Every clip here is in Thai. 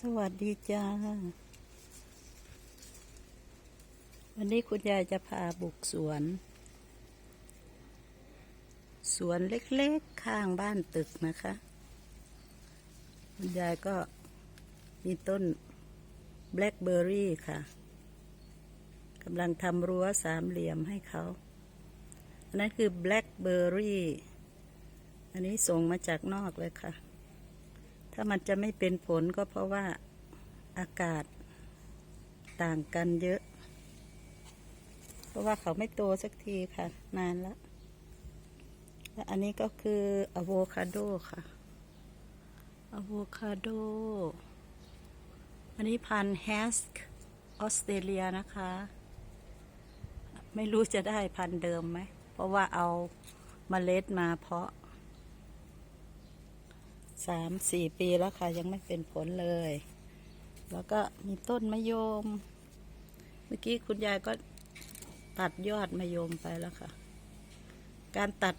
สวัสดีจ้า วันนี้คุณยายจะพาบุกสวน สวนเล็กๆข้างบ้านตึกนะคะ คุณยายก็มีต้นแบล็คเบอร์รี่ค่ะกำลังทำรั้วสามเหลี่ยมให้เขา อันนั้นคือแบล็คเบอร์รี่ อันนี้ส่งมาจากนอกเลยค่ะ ถ้ามันจะไม่เป็นผลก็เพราะว่าอากาศต่างกันเยอะ เพราะว่าเขาไม่โตสักทีค่ะ นานแล้วและอันนี้ก็คืออะโวคาโดค่ะอะโวคาโด อันนี้พันธุ์แฮสก์ออสเตรเลียนะคะ ไม่รู้จะได้พันธุ์เดิมไหม เพราะว่าเอาเมล็ดมาเพาะ สามสี่ปีแล้วค่ะ ยังไม่เป็นผลเลย แล้วก็มีต้นมะยม เมื่อกี้คุณยายก็ตัดยอดมะยมไปแล้วค่ะ การตัด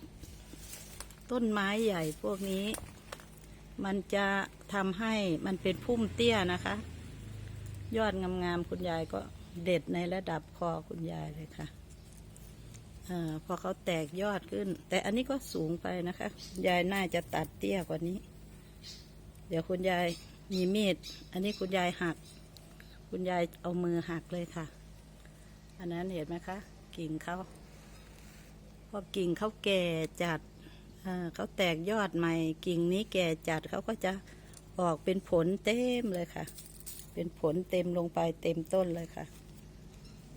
ต้นไม้ใหญ่พวกนี้ มันจะทำให้มันเป็นพุ่มเตี้ยนะคะ ยอดงามๆคุณยายก็เด็ดในระดับคอคุณยายเลยค่ะอพอเขาแตกยอดขึ้น แต่อันนี้ก็สูงไปนะคะ ยายน่าจะตัดเตี้ยกว่านี้ เดี๋ยวคุณยายมีมีด อันนี้คุณยายหัก คุณยายเอามือหักเลยค่ะ อันนั้นเห็นไหมคะ กิ่งเขาพอกิ่งเขาแก่จัดเเขาแตกยอดใหม่ กิ่งนี้แก่จัดเขาก็จะออกเป็นผลเต็มเลยค่ะ เป็นผลเต็มลงไปเต็มต้นเลยค่ะ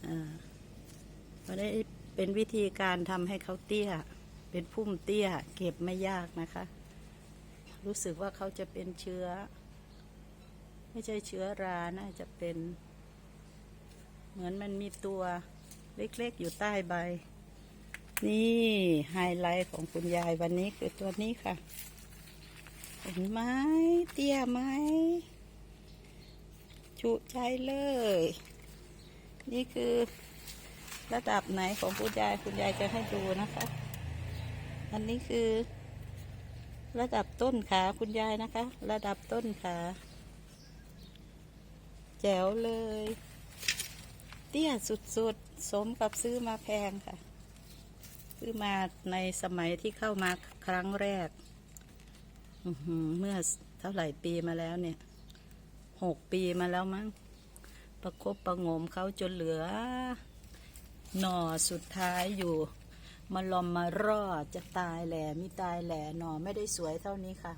อ่าก็ได้เป็นวิธีการทำให้เขาเตี้ย เป็นพุ่มเตี้ย เก็บไม่ยากนะคะ รู้สึกว่าเขาจะเป็นเชื้อ ไม่ใช่เชื้อราน่าจะเป็น เหมือนมันมีตัวเล็กๆอยู่ใต้ใบ นี่ไฮไลท์ของคุณยายวันนี้คือตัวนี้ค่ะเห็นไหมเตี้ยไหมจุใจเลย นี่คือระดับไหนของคุณยายคุณยายจะให้ดูนะคะ อันนี้คือ ระดับต้นขาคุณยายนะคะ ระดับต้นขาแจ๋วเลย เตี้ยสุดๆ สมกับซื้อมาแพงค่ะ ซื้อมาในสมัยที่เข้ามาครั้งแรก เมื่อเท่าไหร่ปีมาแล้วเนี่ย หกปีมาแล้วมั้ง ประคบประงมเขาจนเหลือ หน่อสุดท้ายอยู่ มาลอมมารอดจะตายแหล่มีตายแหล่หน่อไม่ได้สวยเท่านี้ค่ะ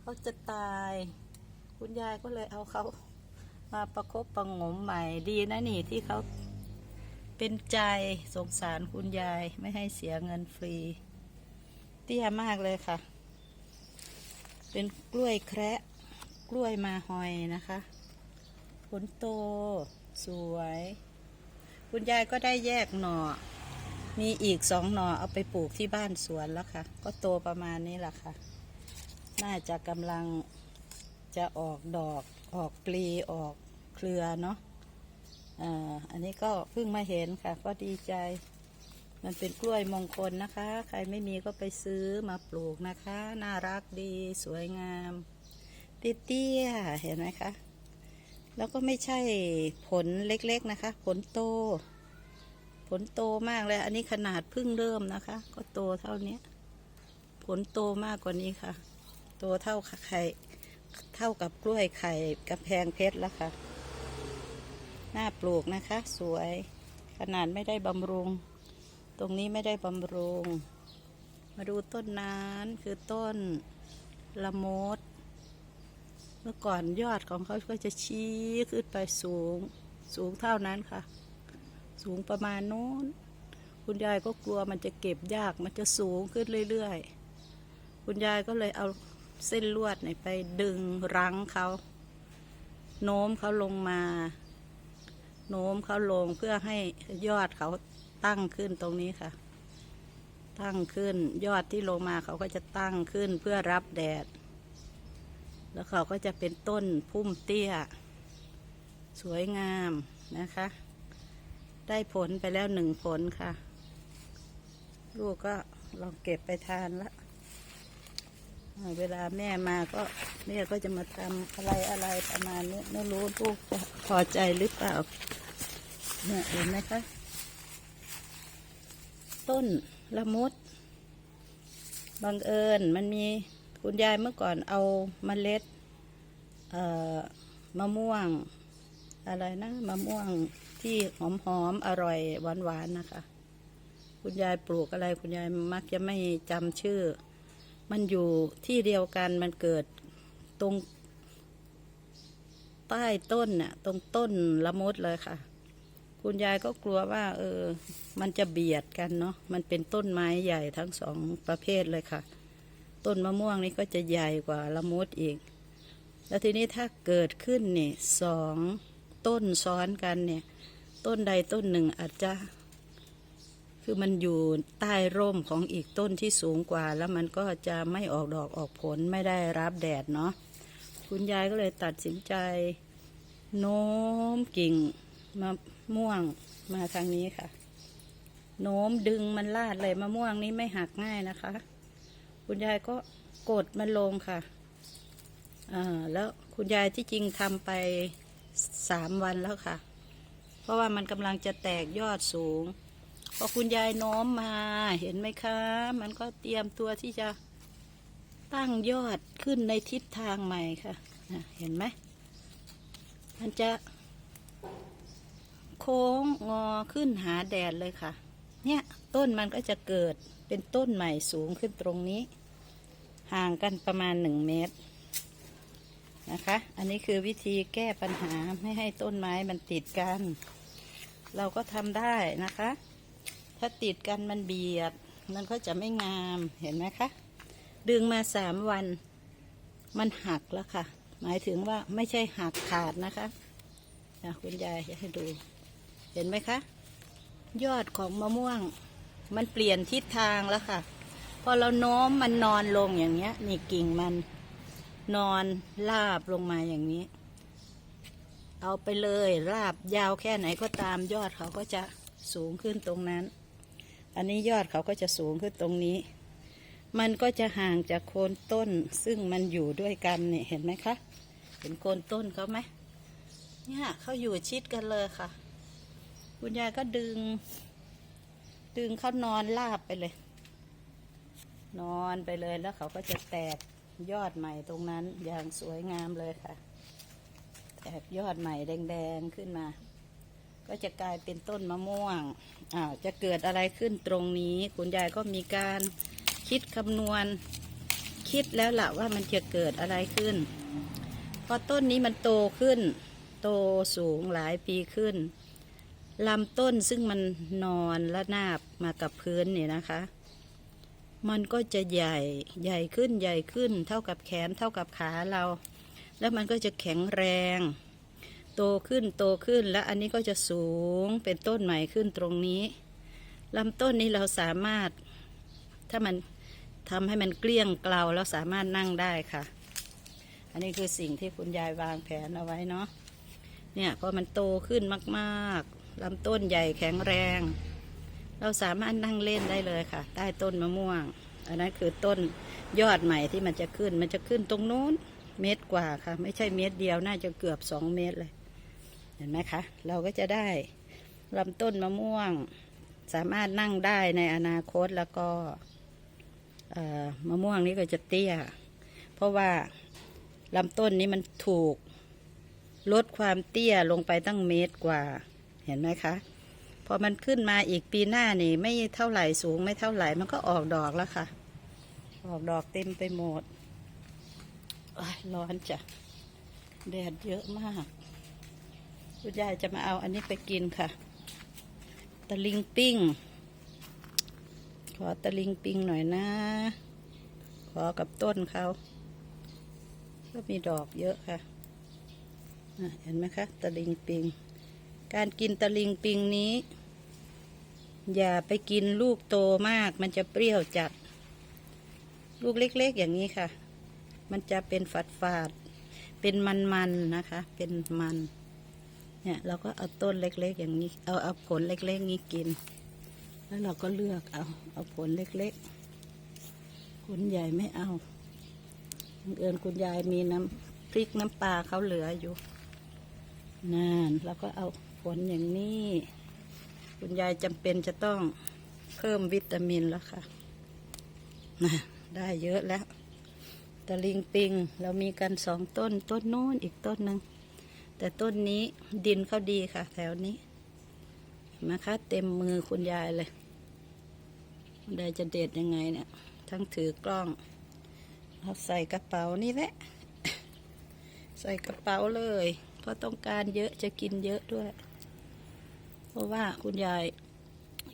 เขาจะตาย คุณยายก็เลยเอาเขามาประคบประงมใหม่ดีนะนี่ที่เขาเป็นใจสงสารคุณยายไม่ให้เสียเงินฟรี เตี้ยมากเลยค่ะ เป็นกล้วยแคระกล้วยมาหอยนะคะผลโตสวย คุณยายก็ได้แยกหน่อ มีอีกสองหน่อเอาไปปลูกที่บ้านสวนแล้วค่ะ ก็โตประมาณนี้แหละค่ะ น่าจะกำลังจะออกดอกออกปลีออกเครือเนาะอ่าอันนี้ก็เพิ่งมาเห็นค่ะ ก็ดีใจ มันเป็นกล้วยมงคลนะคะ ใครไม่มีก็ไปซื้อมาปลูกนะคะ น่ารักดีสวยงามเตี้ยเห็นไหมคะ แล้วก็ไม่ใช่ผลเล็กๆนะคะ ผลโต ผลโตมากเลย อันนี้ขนาดเพิ่งเริ่มนะคะ ก็โตเท่านี้ ผลโตมากกว่านี้ค่ะ โตเท่าไข่ เท่ากับกล้วยไข่กำแพงเพชรแล้วค่ะน่าปลูกนะคะ สวย ขนาดไม่ได้บำรุง ตรงนี้ไม่ได้บำรุง มาดูต้นนั้นคือต้นละมด เมื่อก่อนยอดของเขาก็จะชี้ขึ้นไปสูง สูงเท่านั้นค่ะ สูงประมาณโน้น คุณยายก็กลัวมันจะเก็บยากมันจะสูงขึ้นเรื่อยๆ คุณยายก็เลยเอาเส้นลวดเนี่ยไปดึงรั้งเขาโน้มเขาลงมา โน้มเขาลงเพื่อให้ยอดเขาตั้งขึ้นตรงนี้ค่ะ ตั้งขึ้นยอดที่ลงมาเขาก็จะตั้งขึ้นเพื่อรับแดด แล้วเขาก็จะเป็นต้นพุ่มเตี้ย สวยงามนะคะ ได้ผลไปแล้วหนึ่งผลค่ะ ลูกก็ลองเก็บไปทานละเวลาแม่มาก็แม่ก็จะมาทำอะไรอะไรประมาณนี้ไม่รู้ลูกจะพอใจหรือเปล่าเนี่ยเห็นไหมคะ ต้นละมุดบังเอิญมันมีคุณยายเมื่อก่อนเอาเมล็ดเอ่อมะม่วง อะไรนะมะม่วง ที่หอมหอมอร่อยหวานหวานนะคะ คุณยายปลูกอะไรคุณยายมักจะไม่จำชื่อ มันอยู่ที่เดียวกันมันเกิดตรงใต้ต้นน่ะ ตรงต้นละมุดเลยค่ะ คุณยายก็กลัวว่า เออ มันจะเบียดกันเนาะมันเป็นต้นไม้ใหญ่ทั้งสองประเภทเลยค่ะ ต้นมะม่วงนี่ก็จะใหญ่กว่าละมุดอีก แล้วทีนี้ถ้าเกิดขึ้นเนี่ยสองต้นซ้อนกันเนี่ย ต้นใดต้นหนึ่งอาจจะ คือมันอยู่ใต้ร่มของอีกต้นที่สูงกว่า แล้วมันก็จะไม่ออกดอกออกผลไม่ได้รับแดดเนาะคุณยายก็เลยตัดสินใจ โน้มกิ่งมะม่วงมาทางนี้ค่ะ โน้มดึงมันลาดเลยมะม่วงนี้ไม่หักง่ายนะคะ คุณยายก็กดมันลงค่ะอ่าแล้วคุณยายที่จริงทำไปสามวันแล้วค่ะ ราะว่ามันกำลังจะแตกยอดสูง พอคุณยายโน้มมาเห็นไหมคะ มันก็เตรียมตัวที่จะตั้งยอดขึ้นในทิศทางใหม่คะ่ะเห็นไหมมันจะ โค้งงอขึ้นหาแดดเลยค่ะ เนี่ยต้นมันก็จะเกิดเป็นต้นใหม่สูงขึ้นตรงนี้ ห่างกันประมาณหนึ่งเมตรนะคะ อันนี้คือวิธีแก้ปัญหาไม่ให้ต้นไม้มันติดกัน เราก็ทำได้นะคะ ถ้าติดกันมันเบียด มันก็จะไม่งามเห็นไหมคะ ดึงมาสามวัน มันหักแล้วค่ะ หมายถึงว่าไม่ใช่หักขาดนะคะนะคุณยายให้ดู เห็นไหมคะ ยอดของมะม่วง มันเปลี่ยนทิศทางแล้วค่ะ พอเราโน้มมันนอนลงอย่างเงี้ย นี่กิ่งมันนอนราบลงมาอย่างนี้ เอาไปเลยราบยาวแค่ไหนก็ตามยอดเขาก็จะสูงขึ้นตรงนั้น อันนี้ยอดเขาก็จะสูงขึ้นตรงนี้ มันก็จะห่างจากโคนต้นซึ่งมันอยู่ด้วยกันเนี่ยเห็นไหมคะ เห็นโคนต้นเขาไหมเนี่ยเขาอยู่ชิดกันเลยค่ะ คุณยายก็ดึง ดึงเขานอนราบไปเลย นอนไปเลยแล้วเขาก็จะแตกยอดใหม่ตรงนั้นอย่างสวยงามเลยค่ะ แตกยอดใหม่แดงๆขึ้นมา ก็จะกลายเป็นต้นมะม่วงอ้าวจะเกิดอะไรขึ้นตรงนี้ คุณยายก็มีการคิดคำนวณ คิดแล้วล่ะว่ามันจะเกิดอะไรขึ้น พอต้นนี้มันโตขึ้น โตสูงหลายปีขึ้นลำต้นซึ่งมันนอนและนาบมากับพื้นเนี่ยนะคะ มันก็จะใหญ่ใหญ่ขึ้นใหญ่ขึ้น เท่ากับแขนเท่ากับขาเรา แล้วมันก็จะแข็งแรง โตขึ้นโตขึ้นแล้วอันนี้ก็จะสูงเป็นต้นใหม่ขึ้นตรงนี้ลำต้นนี้เราสามารถ ถ้ามันทำให้มันเกลี้ยงเกลาแล้วสามารถนั่งได้ค่ะ อันนี้คือสิ่งที่คุณยายวางแผนเอาไว้เนาะเนี่ยพอมันโตขึ้นมากๆลำต้นใหญ่แข็งแรง เราสามารถนั่งเล่นได้เลยค่ะ ใต้ต้นมะม่วง อันนั้นคือต้นยอดใหม่ที่มันจะขึ้น มันจะขึ้นตรงนู้น เมตรกว่าค่ะ ไม่ใช่เมตรเดียวน่าจะเกือบสองเมตรเลย เห็นไหมคะ เราก็จะได้ลำต้นมะม่วง สามารถนั่งได้ในอนาคตแล้วก็เอ่อมะม่วงนี้ก็จะเตี้ย เพราะว่าลำต้นนี้มันถูกลดความเตี้ยลงไปตั้งเมตรกว่า เห็นไหมคะพอมันขึ้นมาอีกปีหน้านี่ ไม่เท่าไหร่สูงไม่เท่าไหร่มันก็ออกดอกแล้วค่ะ ออกดอกเต็มไปหมด ร้อนจ้ะ แดดเยอะมาก คุณยายจะมาเอาอันนี้ไปกินค่ะ ตะลิงปิ้ง ขอตะลิงปิ้งหน่อยนะ ขอกับต้นเขา ก็มีดอกเยอะค่ะ เห็นไหมคะ ตะลิงปิง การกินตะลิงปิงนี้ อย่าไปกินลูกโตมาก มันจะเปรี้ยวจัด ลูกเล็ก ๆ อย่างนี้ค่ะ มันจะเป็นฝาดฝาดๆเป็นมันๆนะคะ เป็นมัน เนี่ยเราก็เอาต้นเล็ก ๆ อย่างนี้ เอาเอาผลเล็ก ๆ นี้กิน แล้วเราก็เลือกเอา เอาผลเล็ก ๆ ผลใหญ่ไม่เอาเอิญคุณยายมีน้ำพริกน้ำปลาเขาเหลืออยู่นั่นแล้วก็เอาผลอย่างนี้ คุณยายจำเป็นจะต้องเพิ่มวิตามินแล้วค่ะนะได้เยอะแล้ว ตะลิงปิง เรามีกันสองต้น ต้นโน้นอีกต้นหนึ่ง แต่ต้นนี้ดินเขาดีค่ะ แถวนี้เห็นะคะเต็มมือคุณยายเลยคุณยายจะเด็ดยังไงเนี่ย ทั้งถือกล้องเอาใส่กระเป๋านี่แหละ ใส่กระเป๋าเลย เพราะต้องการเยอะจะกินเยอะด้วย เพราะว่าคุณยาย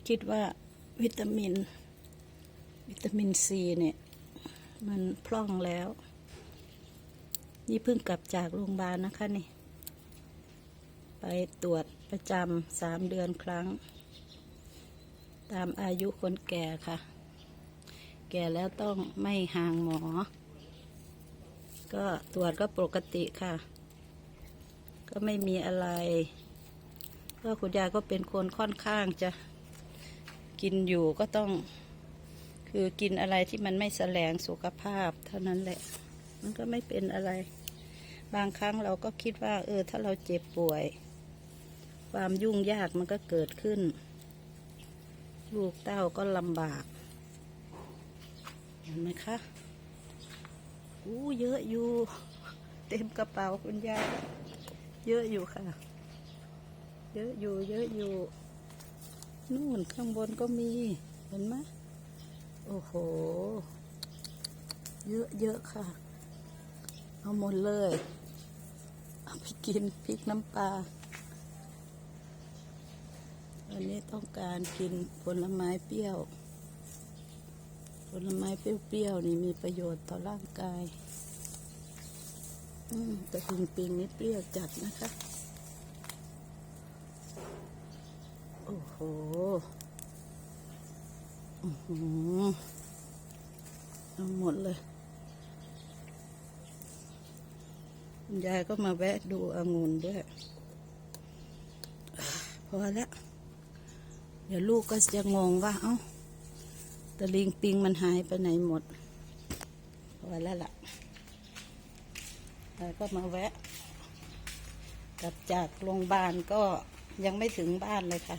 คิดว่าวิตามิน วิตามินซีเนี่ย มันพร่องแล้ว นี่เพิ่งกลับจากโรงพยาบาลนะคะนี่ ไปตรวจประจำสามเดือนครั้ง ตามอายุคนแก่ค่ะ แก่แล้วต้องไม่ห่างหมอ ก็ตรวจก็ปกติค่ะ ก็ไม่มีอะไรก็คุณยายก็เป็นคนค่อนข้างจะกินอยู่ก็ต้อง คือกินอะไรที่มันไม่แสลงสุขภาพ เท่านั้นแหละ มันก็ไม่เป็นอะไร บางครั้งเราก็คิดว่า เออ ถ้าเราเจ็บป่วย ความยุ่งยากมันก็เกิดขึ้น ลูกเต้าก็ลำบาก เห็นไหมคะอู้เยอะอยู่ เต็มกระเป๋าคุณยายเยอะอยู่ค่ะ เยอะอยู่ เยอะอยู่ นู่นข้างบนก็มี เห็นไหม โอ้โห เยอะเยอะค่ะ เอาหมดเลย เอาไปกินพริกน้ำปลาวันนี้ต้องการกินผลไม้เปรี้ยว ผลไม้เปรี้ยวๆนี่มีประโยชน์ต่อร่างกาย อืมแต่ปิงปิงนี่เปรี้ยวจัดนะคะ โอ้โห เอาหมดเลย ยายก็มาแวะดูองุ่นด้วย พอแล้ว เดี๋ยวลูกก็จะงงว่า เอ้าตะลิงปิงมันหายไปไหนหมด พอแล้วล่ะแล้วก็มาแวะ กลับจากโรงพยาบาลก็ยังไม่ถึงบ้านเลยค่ะ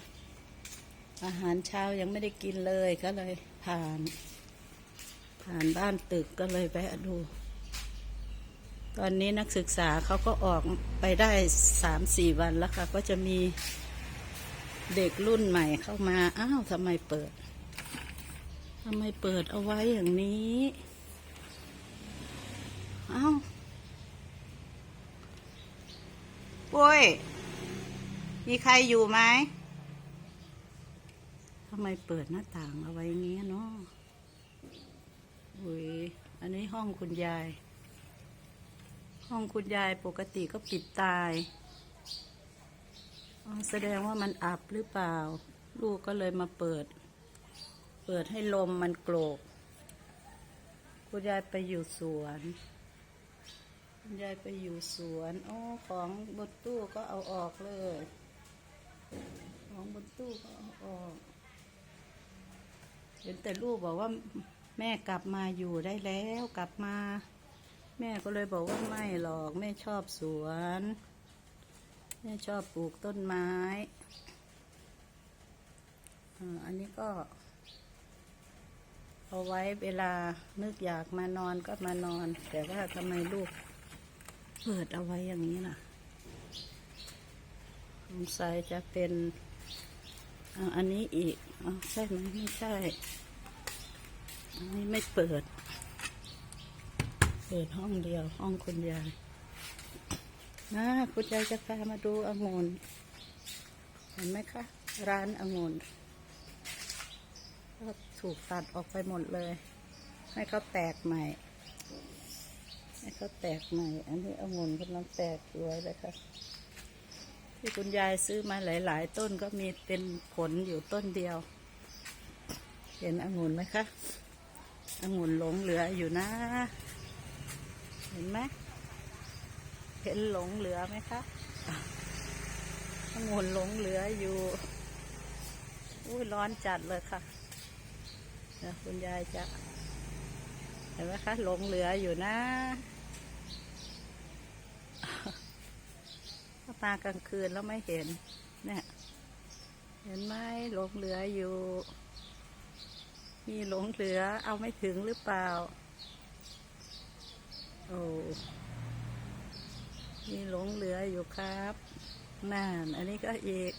อาหารเช้ายังไม่ได้กินเลยก็เลยผ่าน ผ่านบ้านตึกก็เลยแวะดู ตอนนี้นักศึกษาเขาก็ออกไปได้สามสี่วันแล้วค่ะ ก็จะมีเด็กรุ่นใหม่เข้ามา อ้าวทำไมเปิดทำไมเปิดเอาไว้อย่างนี้อ้าวปุ้ย มีใครอยู่ไหมำไมเปิดหน้าต่างเอาไว้อย่างนี้เนาะอุ้ยอันนี้ห้องคุณยาย ห้องคุณยายปกติก็ปิดตาย แสดงว่ามันอับหรือเปล่า ลูกก็เลยมาเปิด เปิดให้ลมมันโกรก คุณยายไปอยู่สวน คุณยายไปอยู่สวนโอ้ของบนตู้ก็เอาออกเลย ของบนตู้ก็เอาออก เห็นแต่ลูกบอกว่าแม่กลับมาอยู่ได้แล้วกลับมา แม่ก็เลยบอกว่าไม่หรอกแม่ชอบสวน แม่ชอบปลูกต้นไม้อ่าอันนี้ก็ เอาไว้เวลานึกอยากมานอนก็มานอน แต่ว่าทำไมลูกเปิดเอาไว้อย่างนี้ล่ะสงสัยจะเป็นอ่าอันนี้อีก อ๋อใช่ไหมไม่ใช่อันนี้ไม่เปิด เปิดห้องเดียว ห้องคุณยายนะคุณยายจะพามาดูองุ่นเห็นไหมคะ ร้านองุ่นก็ถูกตัดออกไปหมดเลย ให้เขาแตกใหม่ ให้เขาแตกใหม่ อันนี้องุ่นกำลังแตกสวยเลยค่ะ ที่คุณยายซื้อมาหลาย ๆ ต้นก็มีเป็นผลอยู่ต้นเดียว เห็นองุ่นไหมคะองุ่นหลงเหลืออยู่นะ เห็นไหมเห็นหลงเหลือไหมคะองุ่นหลงเหลืออยู่ อุ้ยร้อนจัดเลยค่ะเดี๋ยวคุณยายจะเห็นไหมคะหลงเหลืออยู่นะ มากลางคืนแล้วไม่เห็น เนี่ย เห็นไหมหลงเหลืออยู่ มีหลงเหลือเอาไม่ถึงหรือเปล่า โอ้มีหลงเหลืออยู่ครับนั่นอันนี้ก็อีก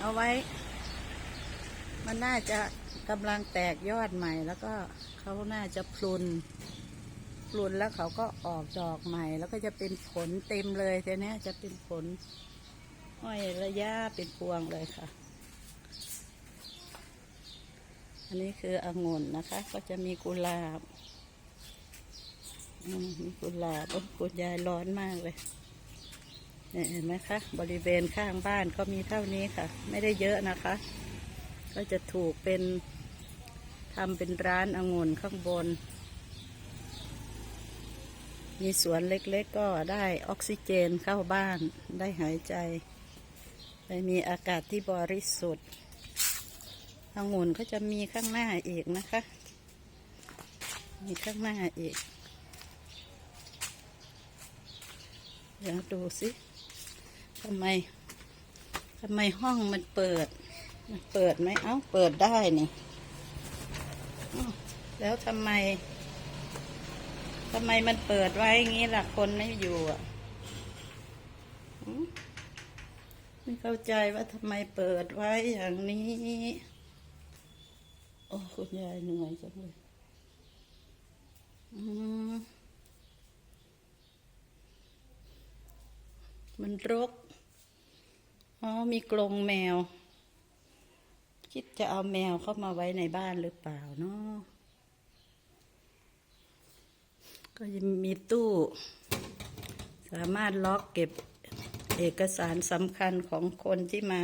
เอาไว้ มันน่าจะกำลังแตกยอดใหม่แล้วก็เขาน่าจะพลุน พลุนแล้วเขาก็ออกดอกใหม่ แล้วก็จะเป็นผลเต็มเลยทีเนี้ยจะเป็นผลห้อยระยะเป็นพวงเลยค่ะ อันนี้คือองุ่นนะคะ ก็จะมีกุหลาบอืมมีกุหลาบโอ้คุณยายร้อนมากเลยเนี่ยเห็นไหมคะ บริเวณข้างบ้านก็มีเท่านี้ค่ะ ไม่ได้เยอะนะคะ ก็จะถูกเป็นทำเป็นร้านองุ่นข้างบน มีสวนเล็กๆก็ได้ออกซิเจนเข้าบ้านได้หายใจ ได้มีอากาศที่บริสุทธิ์องุ่นก็จะมีข้างหน้าอีกนะคะ มีข้างหน้าอีก เดี๋ยวดูสิทำไมทำไมห้องมันเปิด มันเปิดไหมเอ้า เปิดได้นี่ แล้วทำไม ทำไมมันเปิดไว้อย่างนี้ล่ะคนไม่อยู่อะไม่เข้าใจว่าทำไมเปิดไว้อย่างนี้ โอ้คุณยายเหนื่อยจังเลยมันรก อ๋อ มีกรงแมว คิดจะเอาแมวเข้ามาไว้ในบ้านหรือเปล่าเนาะ ก็ยังมีตู้ สามารถล็อกเก็บเอกสารสำคัญของคนที่มา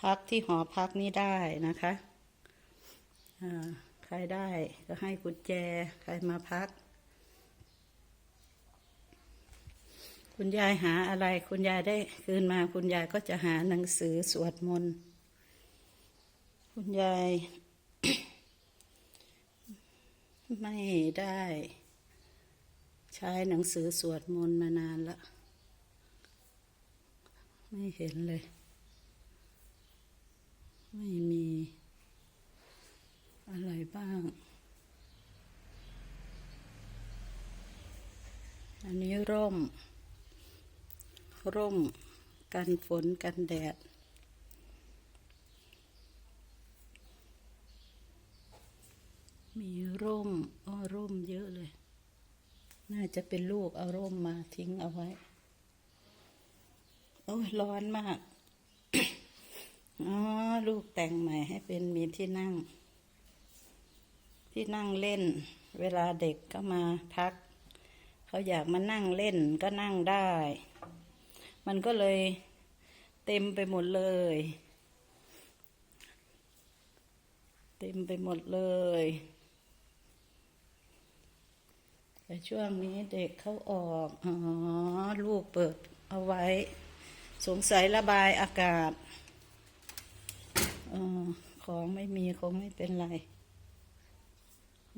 พักที่หอพักนี้ได้นะคะใครได้ก็ให้กุญแจใครมาพัก คุณยายหาอะไรคุณยายได้คืนมาคุณยายก็จะหาหนังสือสวดมนต์คุณยาย ไม่ได้ ใช้หนังสือสวดมนต์มานานละ ไม่เห็นเลย ไม่มี อะไรบ้าง อันนี้ร่ม ร่ม กันฝนกันแดดมีร่มอ้อร่มเยอะเลย น่าจะเป็นลูกเอาร่มมาทิ้งเอาไว้ โอ้ยร้อนมาก อ๋อ ลูกแต่งใหม่ให้เป็นมีที่นั่ง ที่นั่งเล่น เวลาเด็กก็มาพัก เขาอยากมานั่งเล่นก็นั่งได้ มันก็เลยเต็มไปหมดเลย เต็มไปหมดเลย แต่ช่วงนี้เด็กเขาออก อ๋อ ลูกเปิดเอาไว้ สงสัยระบายอากาศออของไม่มีคงไม่เป็นไร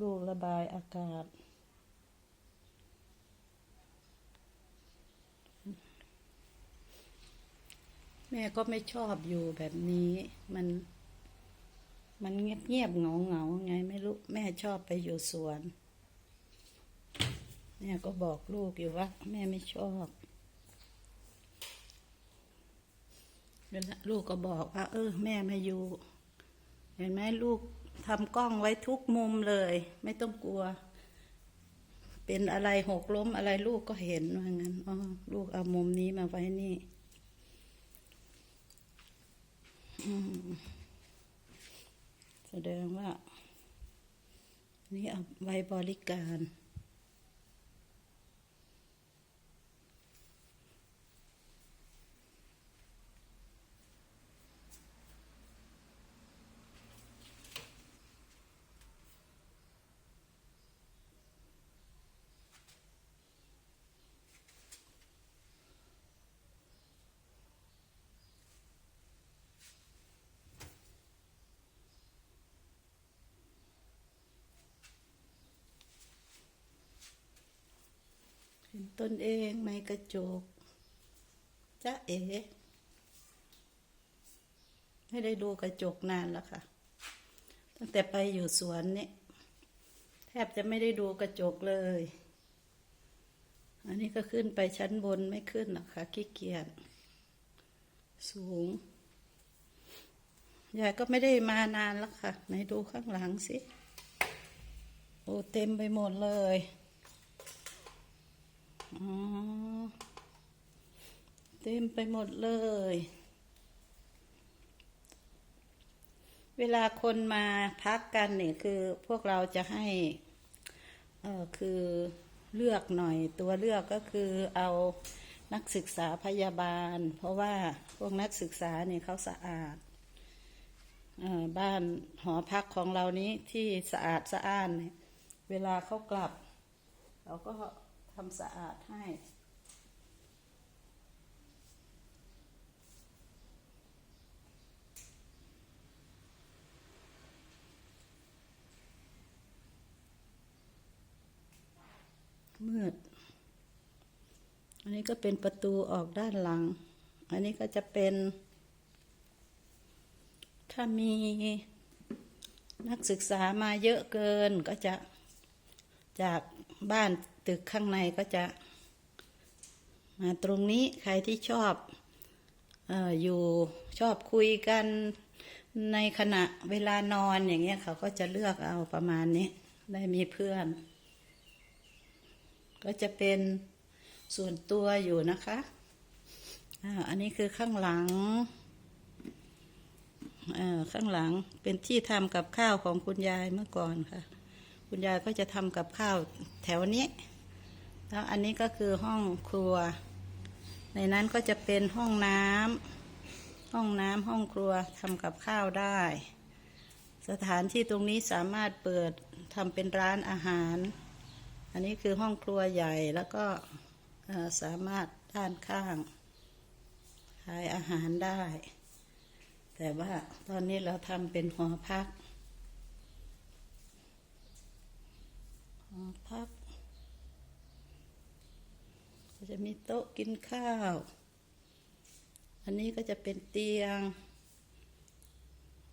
ลูกระบายอากาศ แม่ก็ไม่ชอบอยู่แบบนี้มันมันเงียบเงียบเหงาเหงาไงไม่รู้ แม่ชอบไปอยู่สวน แม่ก็บอกลูกอยู่ว่า แม่ไม่ชอบเวลาลูกก็บอกว่า เออ แม่ไม่อยู่ เห็นไหมลูกทำกล้องไว้ทุกมุมเลย ไม่ต้องกลัว เป็นอะไรหกล้มอะไรลูกก็เห็นว่างั้นอ๋อลูกเอามุมนี้มาไว้นี่แสดงว่า นี่เอาไว้บริการ ตนเองในกระจกจ้าเอ๋ไม่ได้ดูกระจกนานแล้วค่ะ ตั้งแต่ไปอยู่สวนนี่แทบจะไม่ได้ดูกระจกเลย อันนี้ก็ขึ้นไปชั้นบนไม่ขึ้นหรอกค่ะขี้เกียจสูงยายก็ไม่ได้มานานแล้วค่ะ ไหนดูข้างหลังสิ โอ้เต็มไปหมดเลย เต็มไปหมดเลย เวลาคนมาพักกันเนี่ยคือพวกเราจะให้ เออคือเลือกหน่อยตัวเลือกก็คือเอานักศึกษาพยาบาล เพราะว่าพวกนักศึกษาเนี่ยเขาสะอาดบ้านหอพักของเรานี้ที่สะอาดสะอ้านเนี่ยเวลาเขากลับ เราก็ำสะอาดให้ มืด อันนี้ก็เป็นประตูออกด้านหลัง อันนี้ก็จะเป็น ถ้ามีนักศึกษามาเยอะเกินก็จะจากบ้าน ตึกข้างในก็จะ มาตรงนี้ใครที่ชอบออยู่ชอบคุยกันในขณะเวลานอนอย่างเงี้ยเขาก็จะเลือกเอาประมาณนี้ ได้มีเพื่อน ก็จะเป็นส่วนตัวอยู่นะคะอันนี้คือข้างหลังข้างหลังเป็นที่ทำกับข้าวของคุณยายเมื่อก่อนค่ะ คุณยายก็จะทำกับข้าวแถวนี้ แล้วอันนี้ก็คือห้องครัว ในนั้นก็จะเป็นห้องน้ำห้องน้ำห้องครัวทำกับข้าวได้ สถานที่ตรงนี้สามารถเปิดทำเป็นร้านอาหาร อันนี้คือห้องครัวใหญ่แล้วก็สามารถด้านข้างขายอาหารได้ แต่ว่าตอนนี้เราทำเป็นหอพักหอพัก ก็จะมีโต๊ะกินข้าว อันนี้ก็จะเป็นเตียง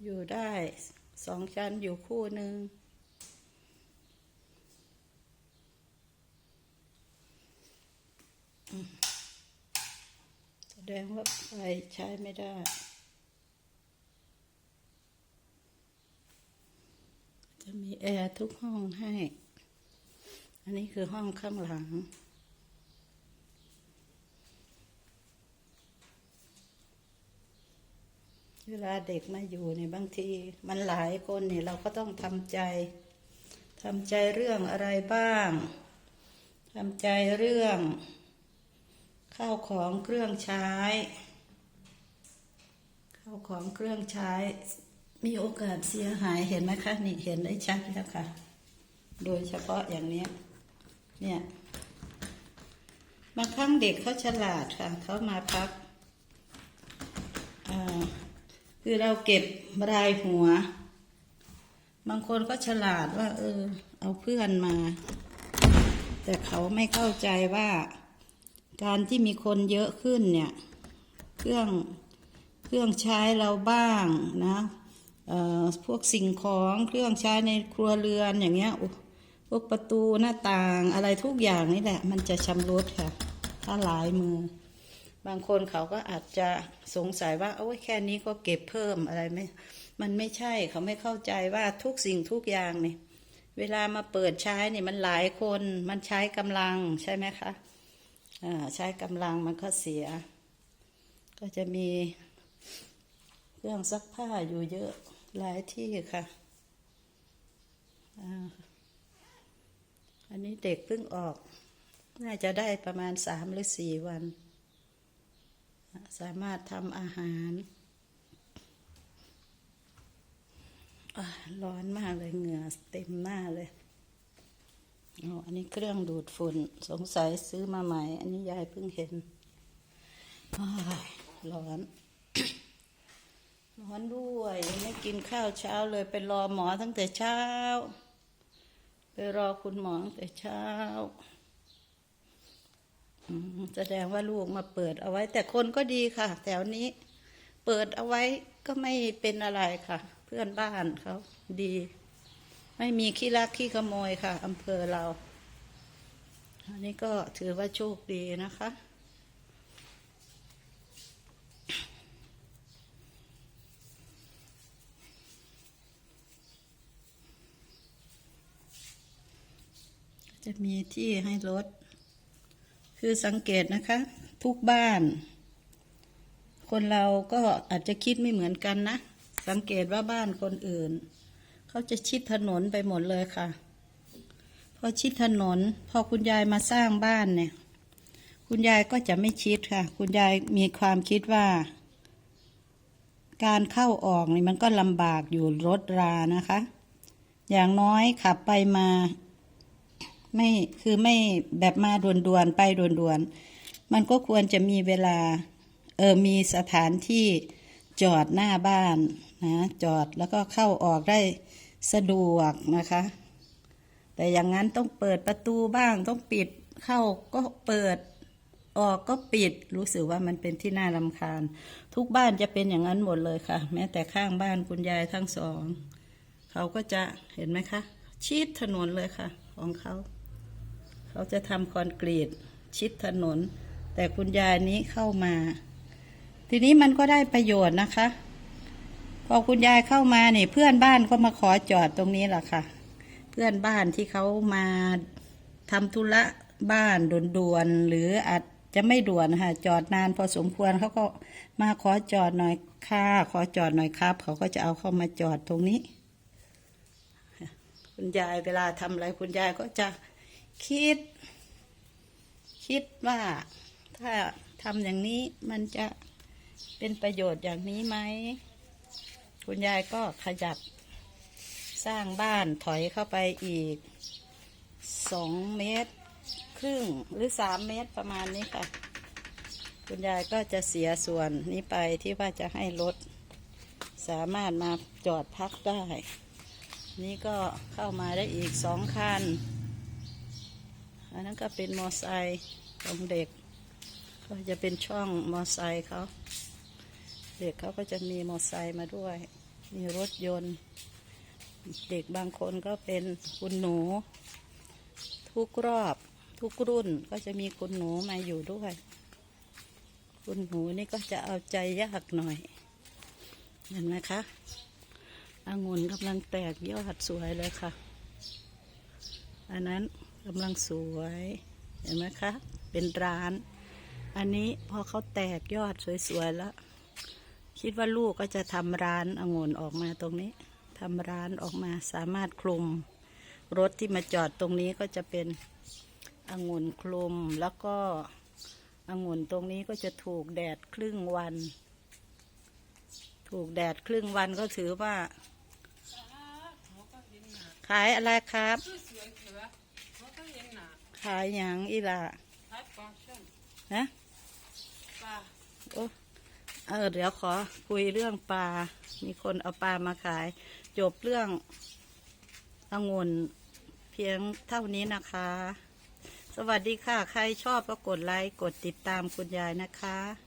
อยู่ได้สองชั้นอยู่คู่หนึ่งแสดงว่าไฟใช้ไม่ได้ จะมีแอร์ทุกห้องให้ อันนี้คือห้องข้างหลัง เวลาเด็กมาอยู่เนี่ยบางทีมันหลายคนเนี่ยเราก็ต้องทำใจทำใจเรื่องอะไรบ้างทำใจเรื่อง ข้าวของเครื่องใช้ ข้าวของเครื่องใช้ มีโอกาสเสียหายเห็นไหมคะนี่เห็นได้ชัดแล้วค่ะ โดยเฉพาะอย่างนี้เนี่ยบางครั้งเด็กเขาฉลาดค่ะเขามาพักอ่า คือเราเก็บรายหัว บางคนก็ฉลาดว่า เออ เอาเพื่อนมา แต่เขาไม่เข้าใจว่า การที่มีคนเยอะขึ้นเนี่ย เครื่องเครื่องใช้เราบ้างนะออพวกสิ่งของเครื่องใช้ในครัวเรือนอย่างเงี้ยพวกประตูหน้าต่างอะไรทุกอย่างนี่แหละ มันจะชำรุดค่ะ ถ้าหลายมือ บางคนเขาก็อาจจะสงสัยว่าโอ้ยแค่นี้ก็เก็บเพิ่มอะไรไหมมันไม่ใช่เขาไม่เข้าใจว่าทุกสิ่งทุกอย่างเนี่ยเวลามาเปิดใช้เนี่ยมันหลายคนมันใช้กำลังใช่ไหมคะอ่าใช้กำลังมันก็เสีย ก็จะมีเครื่องซักผ้าอยู่เยอะหลายที่ค่ะอ่าอันนี้เด็กเพิ่งออก น่าจะได้ประมาณสามหรือสี่วัน สามารถทำอาหารร้อนมากเลยเหงื่อเต็มหน้าเลยอ๋อันนี้เครื่องดูดฝุ่น สงสัยซื้อมาใหม่ อันนี้ยายเพิ่งเห็นร้อน ร้อนด้วยไม่กินข้าวเช้าเลยไปรอหมอตั้งแต่เช้า ไปรอคุณหมอตั้งแต่เช้า แสดงว่าลูกมาเปิดเอาไว้ แต่คนก็ดีค่ะ แถวนี้ เปิดเอาไว้ก็ไม่เป็นอะไรค่ะ เพื่อนบ้านเขาดี ไม่มีขี้ลักขี้ขโมยค่ะอำเภอเรา อันนี้ก็ถือว่าโชคดีนะคะจะมีที่ให้รถ คือสังเกตนะคะ ทุกบ้าน คนเราก็อาจจะคิดไม่เหมือนกันนะ สังเกตว่าบ้านคนอื่น เขาจะชิดถนนไปหมดเลยค่ะพอชิดถนน พอคุณยายมาสร้างบ้านเนี่ย คุณยายก็จะไม่ชิดค่ะ คุณยายมีความคิดว่า การเข้าออกนี่มันก็ลำบากอยู่รถรานะคะ อย่างน้อยขับไปมา ไม่คือไม่แบบมาด่วนๆไปด่วนๆมันก็ควรจะมีเวลาเออมีสถานที่จอดหน้าบ้านนะจอดแล้วก็เข้าออกได้สะดวกนะคะ แต่อย่างนั้นต้องเปิดประตูบ้างต้องปิดเข้าก็เปิดออกก็ปิดรู้สึกว่ามันเป็นที่น่ารำคาญ ทุกบ้านจะเป็นอย่างนั้นหมดเลยค่ะ แม้แต่ข้างบ้านคุณยายทั้งสอง เขาก็จะเห็นไหมคะ ชิดถนนเลยค่ะ ของเขา เขาจะทำคอนกรีตชิดถนน แต่คุณยายนี้เข้ามา ทีนี้มันก็ได้ประโยชน์นะคะ พอคุณยายเข้ามาเนี่ยเพื่อนบ้านก็มาขอจอดตรงนี้แหละค่ะ เพื่อนบ้านที่เขามาทำธุระบ้านด่วนๆหรืออาจจะไม่ด่วนค่ะจอดนานพอสมควรเขาก็มาขอจอดหน่อยค่ะขอจอดหน่อยครับ เขาก็จะเอาเข้ามาจอดตรงนี้ คุณยายเวลาทำอะไรคุณยายก็จะ คิด คิดว่าถ้าทำอย่างนี้มันจะเป็นประโยชน์อย่างนี้ไหม คุณยายก็ขยับสร้างบ้านถอยเข้าไปอีกสองเมตร ครึ่งหรือสามเมตรประมาณนี้ค่ะ คุณยายก็จะเสียส่วนนี้ไปที่ว่าจะให้รถสามารถมาจอดพักได้ นี่ก็เข้ามาได้อีกสองคัน อันนั้นก็เป็นมอไซค์ของเด็ก ก็จะเป็นช่องมอไซค์เขา เด็กเขาก็จะมีมอไซค์มาด้วย มีรถยนต์ เด็กบางคนก็เป็นคุณหนู ทุกรอบทุกรุ่นก็จะมีคุณหนูมาอยู่ด้วย คุณหนูนี่ก็จะเอาใจยากหน่อย เห็นไหมคะองุ่นกำลังแตกยอดสวยเลยค่ะ อันนั้น กำลังสวย เห็นไหมคะ เป็นร้าน อันนี้พอเขาแตกยอดสวยๆแล้ว คิดว่าลูกก็จะทำร้านองุ่นออกมาตรงนี้ทำร้านออกมาสามารถคลุม รถที่มาจอดตรงนี้ก็จะเป็นองุ่นคลุมแล้วก็องุ่นตรงนี้ก็จะถูกแดดครึ่งวัน ถูกแดดครึ่งวันก็ถือว่า ขายอะไรครับาขายหยังอีหล่ะทัดปลาช่อนนะปลาโอ้เออเดี๋ยวขอคุยเรื่องปลา มีคนเอาปลามาขาย จบเรื่ององุ่นเพียงเท่านี้นะคะ สวัสดีค่ะ ใครชอบก็กดไลค์ กดติดตามคุณยายนะคะ